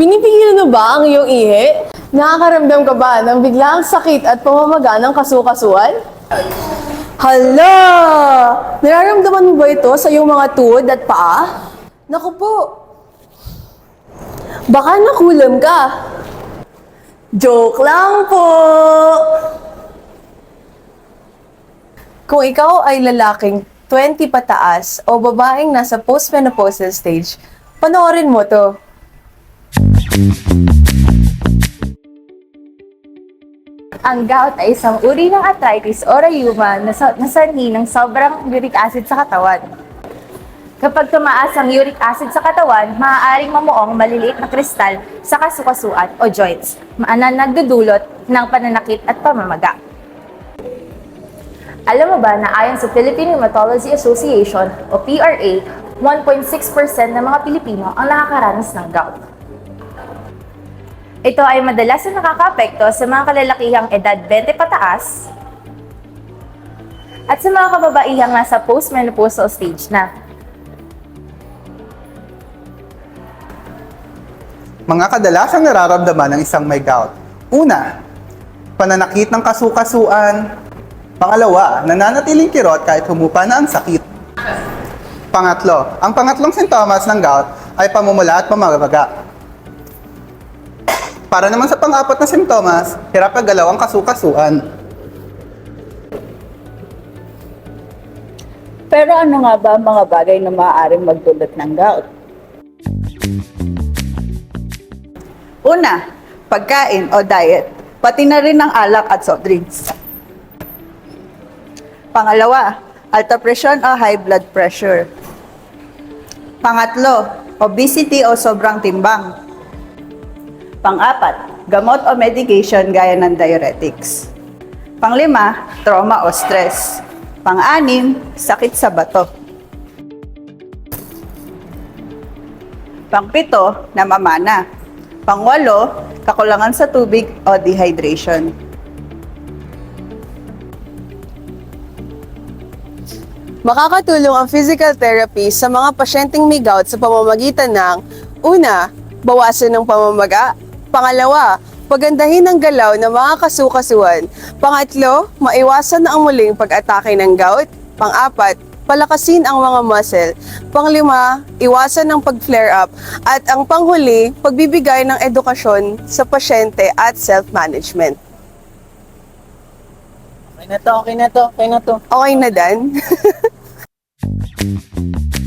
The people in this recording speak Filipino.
Pinipigilan mo ba ang iyong ihi? Nakakaramdam ka ba ng biglaang sakit at pamamaga ng kasukasuan? Hala! Nararamdaman mo ba ito sa iyong mga tuhod at paa? Naku po! Baka nakulam ka. Joke lang po! Kung ikaw ay lalaking 20 pataas o babaeng nasa postmenopausal stage, panoorin mo to. Ang gout ay isang uri ng arthritis o rheuma na sa- nasanhi ng sobrang uric acid sa katawan. Kapag tumaas ang uric acid sa katawan, maaaring mamuong maliliit na kristal sa kasukasuan o joints, na nagdudulot ng pananakit at pamamaga. Alam mo ba na ayon sa Philippine Rheumatology Association o PRA, 1.6% ng mga Pilipino ang nakakaranas ng gout. Ito ay madalas na nakakaapekto sa mga kalalakihang edad 20 pataas at sa mga kababaihang nasa postmenopausal stage na. Mga kadalasang nararamdaman ng isang may gout. Una, pananakit ng kasukasuan. Pangalawa, nananatiling kirot kahit humupa na ang sakit. Pangatlo, ang pangatlong sintomas ng gout ay pamumula at pamamaga. Para naman sa pang-apat na sintomas, hirap paggalaw ang kasukasuan. Pero ano nga ba ang mga bagay na maaaring magdulot ng gout? Una, pagkain o diet, pati na rin ang alak at soft drinks. Pangalawa, alta presyon o high blood pressure. Pangatlo, obesity o sobrang timbang. Pang-apat, gamot o medication gaya ng diuretics. Panglima, trauma o stress. Pang-anim, sakit sa bato. Pangpito, namamana. Pangwalo, kakulangan sa tubig o dehydration. Makakatulong ang physical therapy sa mga pasyenteng may gout sa pamamagitan ng Una, bawasan ng pamamaga. Pangalawa, pagandahin ang galaw ng mga kasukasuan. Pangatlo, maiwasan ang muling pag-atake ng gout. Pang-apat, palakasin ang mga muscle. Panglima, iwasan ang pag-flare up. At ang panghuli, pagbibigay ng edukasyon sa pasyente at self-management. Okay na to, okay na to, okay na to. Okay na, Dan? Thank you.